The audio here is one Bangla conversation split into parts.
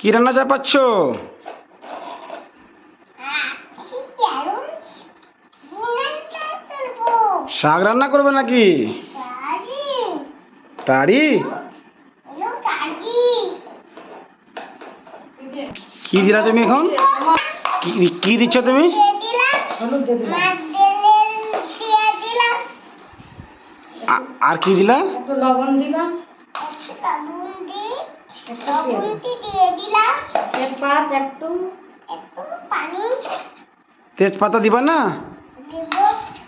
কি রান্না চাপাচ্ছ? শাক রান্না করবে নাকি? তাড়ি কি দিলা তুমি এখন? কি- কি দিচ্ছ তুমি? আর কি দিলা? লবণ দিলাম। তেজপাত একটু। তেজপাতা দিবা না?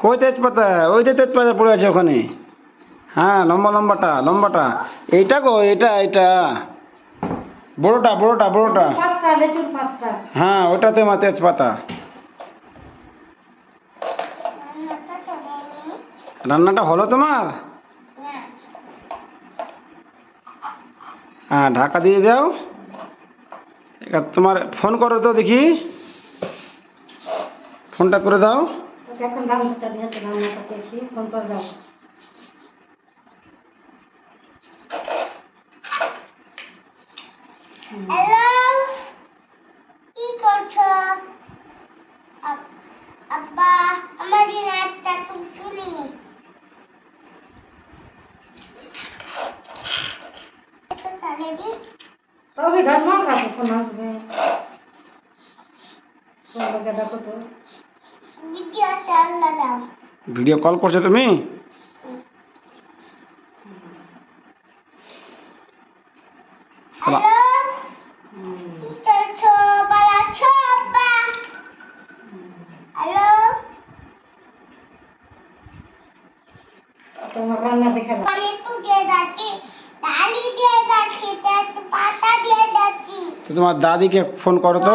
কই তেজপাতা? ওই যে তেজপাতা পড়ে আছে ওখানে। হ্যাঁ লম্বা লম্বাটা লম্বাটা। এইটা গো এটা এটা বড়োটা বড়োটা বড়োটা। হ্যাঁ ওটাতে মা তেজপাতা। রান্নাটা হলো তোমার? হ্যাঁ ঢাকা দিয়ে দাও। এবার তোমার ফোন করো তো দেখি। ফোনটা করে দাও। ফোন করে দাও হ্যালো কি করছ আব- আব্বা আমার দিন একটা তুমি শুনি তবে গাছ ফোন আসবে? ফোন লোকে দেখো তো। ভিডিও কল করছ তুমি? তোমার রান্না দেখে আমি দিয়ে যাচ্ছি ডালি দিয়ে যাচ্ছি একটু পাতা দিয়ে যাচ্ছি তো তোমার দাদিকে ফোন করো তো।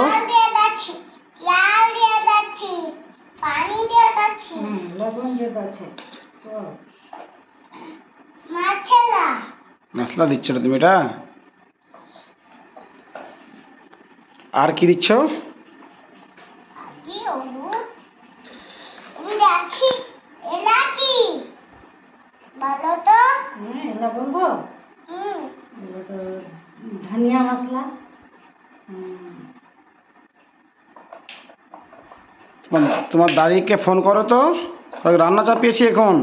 মশলা দিচ্ছ না তুমি এটা? আর কি দিচ্ছ? কি হলুদ আমি যাচ্ছি এলাচি। বলো তো। হ্যাঁ ধনিয়া মশলা। তোমার তোমার দাদিকে ফোন করো তো। রান্না চাপিয়েছি এখন।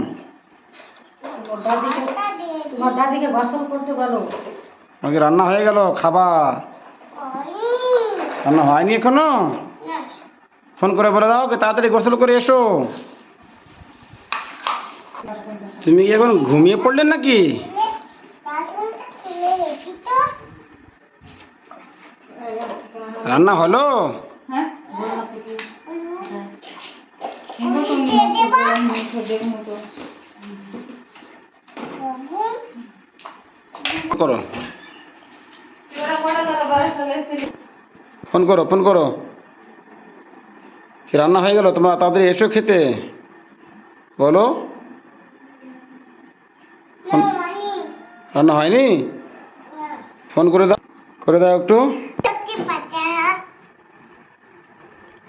রান্না হয়ে গেল খাবা। হয়নি। রান্না হয়নি এখনও? ফোন করে বলে দাও তাড়াতাড়ি গোসল করে এসো। তুমি কি এখন ঘুমিয়ে পড়লেন নাকি নে, বাথরুমটা খুলে রেখি তো রান্না হলো? হ্যাঁ? করো। ফোন করো ফোন করো। কি রান্না হয়ে গেল? তোমরা তাড়াতাড়ি এসো খেতে। বলো। রান্না হয়নি? ফোন করে দাও করে দাও একটু।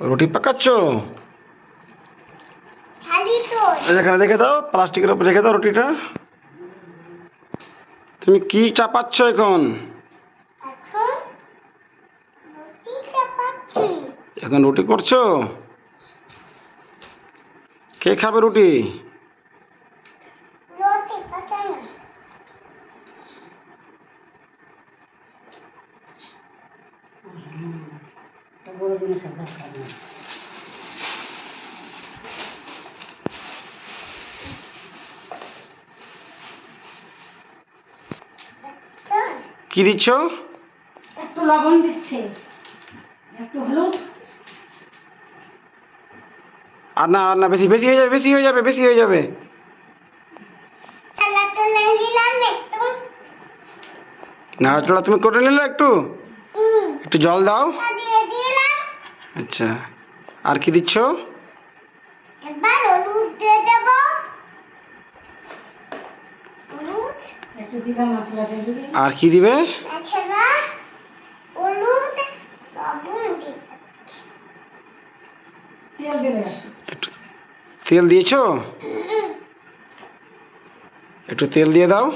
রুটি পাকাচ্ছ? এখানে রেখে দাও প্লাস্টিকের উপর রেখে দাও রুটিটা। তুমি কি চাপাচ্ছ এখন? এখন রুটি করছ? কে খাবে রুটি পাতা না দরকার নেই তো কি দিচ্ছ? একটু লবণ দিচ্ছে। একটু হলুদ। আর না আর না বেশি বেশি হয়ে যাবে বেশি হয়ে যাবে বেশি হয়ে যাবে। নাড়াচড়া তুমি করে নিলে একটু? একটু জল দাও। আচ্ছা। আর কি দিচ্ছ? হলুদ দিয়ে দেব। আর কি দিবে? দিতে তেল দিলে একটু তেল দিয়েছ? একটু তেল দিয়ে দাও।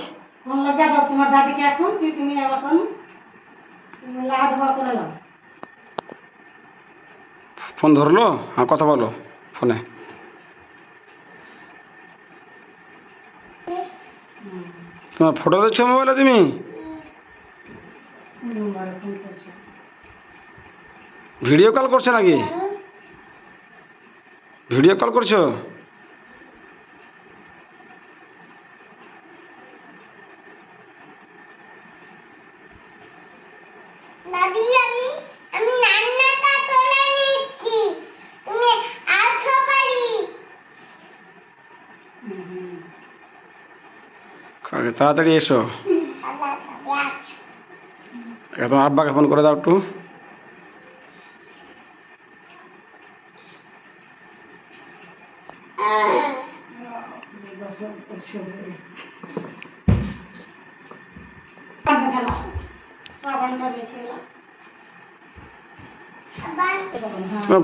কোন লগে দাও তোমার দাদিকে এখন তুমি এখন তুমি লাহাত হওয়া করে নাও ফোন ধরলো? হ্যাঁ কথা বলো, ফোনে। তোমার ফটো দেখছ মোবাইলে তুমি? ভিডিও কল করছ নাকি? ভিডিও কল করছ? আমি তাড়াতাড়ি এসো। তোমার আব্বাকে ফোন করে দাও একটু।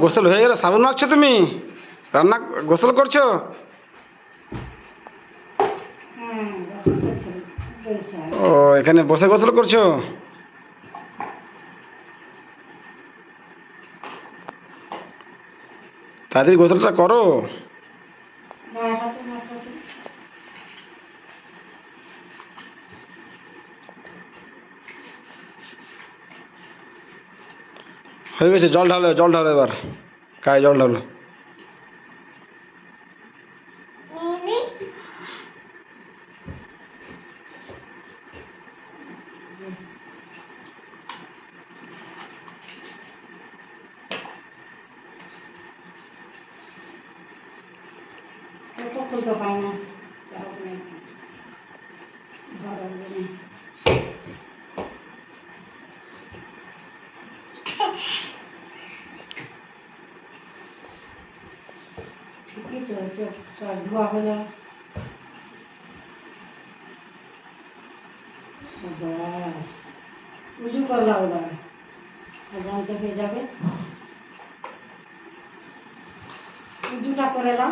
গোসল হয়ে গেলে সাবুন মাখছো তুমি? রান্না গোসল করছ হ্যাঁ গোসল করছে বৈশাখ ও, এখানে বসে গোসল করছ? তাড়াতাড়ি গোসলটা করো। হয়ে গেছে, জল ঢালো জল ঢালো এবার। গায়ে জল ঢালো। खुद तो सब में ठीक है तो ऐसे सब धुआ हो जाए बस। उजू कर लाओ लगा अजान तक जाबे उजूटा करे लाओ।